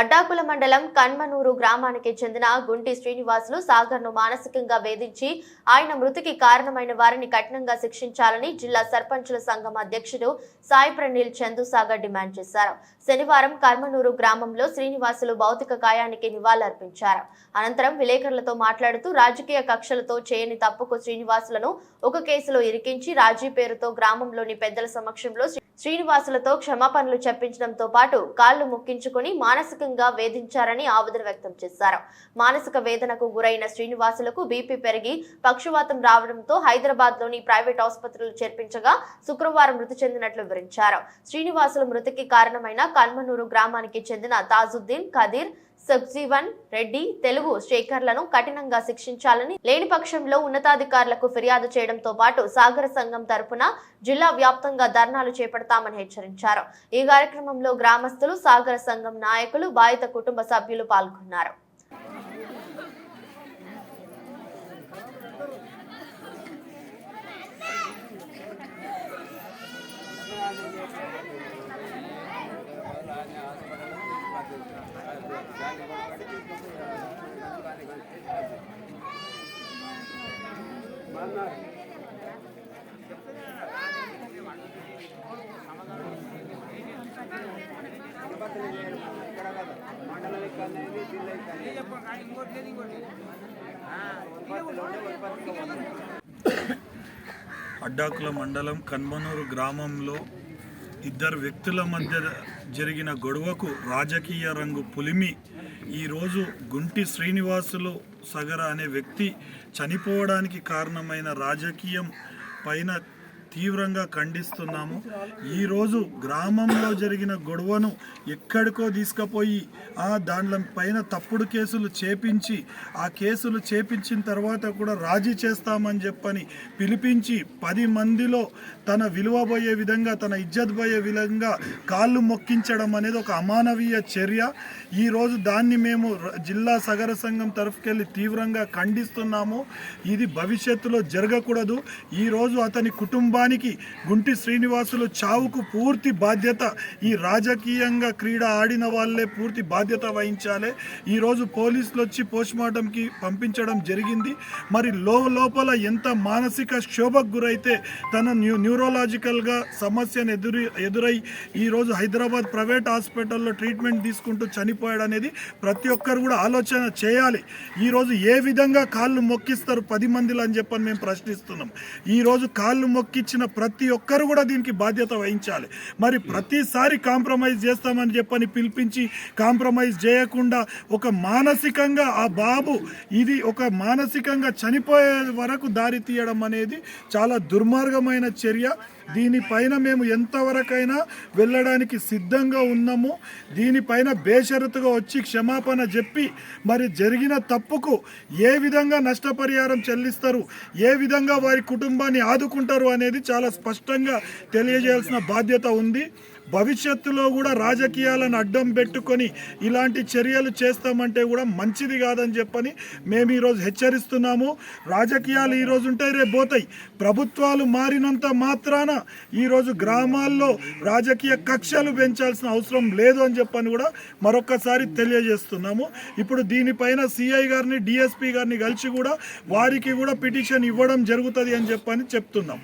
అడ్డాకుల మండలం కన్మనూరు గ్రామానికి చెందిన గుంటి శ్రీనివాసులు సాగర్ను మానసికంగా వేధించి ఆయన మృతికి కారణమైన వారిని కఠినంగా శిక్షించాలని జిల్లా సర్పంచుల సంఘం అధ్యక్షుడు సాయి ప్రణీల్ చందుసాగర్ డిమాండ్ చేశారు. శనివారం కర్మనూరు గ్రామంలో శ్రీనివాసులు భౌతిక కాయానికి నివాళులర్పించారు. అనంతరం విలేకరులతో మాట్లాడుతూ రాజకీయ కక్షలతో చేయని తప్పుకు శ్రీనివాసులను ఒక కేసులో ఇరికించి రాజీ పేరుతో గ్రామంలోని పెద్దల సమక్షంలో శ్రీనివాసులతో క్షమాపణలు చెప్పించడంతో పాటు కాళ్ళు ముక్కించుకుని మానసికంగా వేధించారని ఆవేదన వ్యక్తం చేశారు. మానసిక వేదనకు గురైన శ్రీనివాసులకు బీపీ పెరిగి పక్షవాతం రావడంతో హైదరాబాద్లోని ప్రైవేట్ ఆసుపత్రులు చేర్పించగా శుక్రవారం మృతి చెందినట్లు వివరించారు. శ్రీనివాసుల మృతికి కారణమైన కల్మనూరు గ్రామానికి చెందిన తాజుద్దీన్ ఖదీర్ సబ్జీవన్ రెడ్డి తెలుగు శేఖర్లను కఠినంగా శిక్షించాలని లేని పక్షంలో ఉన్నతాధికారులకు ఫిర్యాదు చేయడంతో పాటు సాగర సంఘం తరపున జిల్లా వ్యాప్తంగా ధర్నాలు చేపడతామని హెచ్చరించారు. ఈ కార్యక్రమంలో గ్రామస్తులు సాగర సంఘం నాయకులు బాధిత కుటుంబ సభ్యులు పాల్గొన్నారు. అడ్డాకుల మండలం కన్మనూరు గ్రామంలో ఇద్దరు వ్యక్తుల మధ్య జరిగిన గొడవకు రాజకీయ రంగు పులిమి ఈరోజు గుంటి శ్రీనివాసులు సగర అనే వ్యక్తి చనిపోవడానికి కారణమైన రాజకీయం పైన తీవ్రంగా ఖండిస్తున్నాము. ఈరోజు గ్రామంలో జరిగిన గొడవను ఎక్కడికో తీసుకుపోయి ఆ దాంట్లో పైన తప్పుడు కేసులు చేపించి ఆ కేసులు చేపించిన తర్వాత కూడా రాజీ చేస్తామని చెప్పని పిలిపించి పది మందిలో తన విలువ పోయే విధంగా తన ఇజ్జత్ పోయే విధంగా కాళ్ళు మొక్కించడం అనేది ఒక అమానవీయ చర్య. ఈరోజు దాన్ని మేము జిల్లా సగర సంఘం తరఫుకెళ్ళి తీవ్రంగా ఖండిస్తున్నాము. ఇది భవిష్యత్తులో జరగకూడదు. ఈరోజు అతని కుటుంబ కుటుంబానికి గుంటి శ్రీనివాసులు చావుకు పూర్తి బాధ్యత ఈ రాజకీయంగా క్రీడ ఆడిన వాళ్ళే పూర్తి బాధ్యత వహించాలి. ఈరోజు పోలీసులు వచ్చి పోస్ట్మార్టంకి పంపించడం జరిగింది. మరి లో లోపల ఎంత మానసిక క్షోభకు గురైతే తన న్యూ న్యూరోలాజికల్గా సమస్యను ఎదురు ఎదురై ఈరోజు హైదరాబాద్ ప్రైవేట్ హాస్పిటల్లో ట్రీట్మెంట్ తీసుకుంటూ చనిపోయాడు అనేది ప్రతి ఒక్కరు కూడా ఆలోచన చేయాలి. ఈరోజు ఏ విధంగా కాళ్ళు మొక్కిస్తారు పది మందిలో అని చెప్పని మేము ప్రశ్నిస్తున్నాం. ఈరోజు కాళ్ళు మొక్కి ఇచ్చిన ప్రతి ఒక్కరు కూడా దీనికి బాధ్యత వహించాలి. మరి ప్రతిసారి కాంప్రమైజ్ చేస్తామని చెప్పని పిలిపించి కాంప్రమైజ్ చేయకుండా ఒక మానసికంగా ఆ బాబు ఇది ఒక మానసికంగా చనిపోయే వరకు దారి తీయడం అనేది చాలా దుర్మార్గమైన చర్య. దీనిపైన మేము ఎంతవరకైనా వెళ్ళడానికి సిద్ధంగా ఉన్నాము. దీనిపైన బేషరతుగా వచ్చి క్షమాపణ చెప్పి మరి జరిగిన తప్పుకు ఏ విధంగా నష్టపరిహారం చెల్లిస్తారు ఏ విధంగా వారి కుటుంబాన్ని ఆదుకుంటారు అనేది చాలా స్పష్టంగా తెలియజేయాల్సిన బాధ్యత ఉంది. భవిష్యత్తులో కూడా రాజకీయాలను అడ్డం పెట్టుకొని ఇలాంటి చర్యలు చేస్తామంటే కూడా మంచిది కాదని చెప్పని మేము ఈరోజు హెచ్చరిస్తున్నాము. రాజకీయాలు ఈరోజు ఉంటాయి రేపు పోతాయి. ప్రభుత్వాలు మారినంత మాత్రాన ఈరోజు గ్రామాల్లో రాజకీయ కక్షలు పెంచాల్సిన అవసరం లేదు అని చెప్పని కూడా మరొకసారి తెలియజేస్తున్నాము. ఇప్పుడు దీనిపైన సిఐ గారిని డిఎస్పి గారిని కలిసి కూడా వారికి కూడా పిటిషన్ ఇవ్వడం జరుగుతుంది అని చెప్పని చెప్తున్నాం.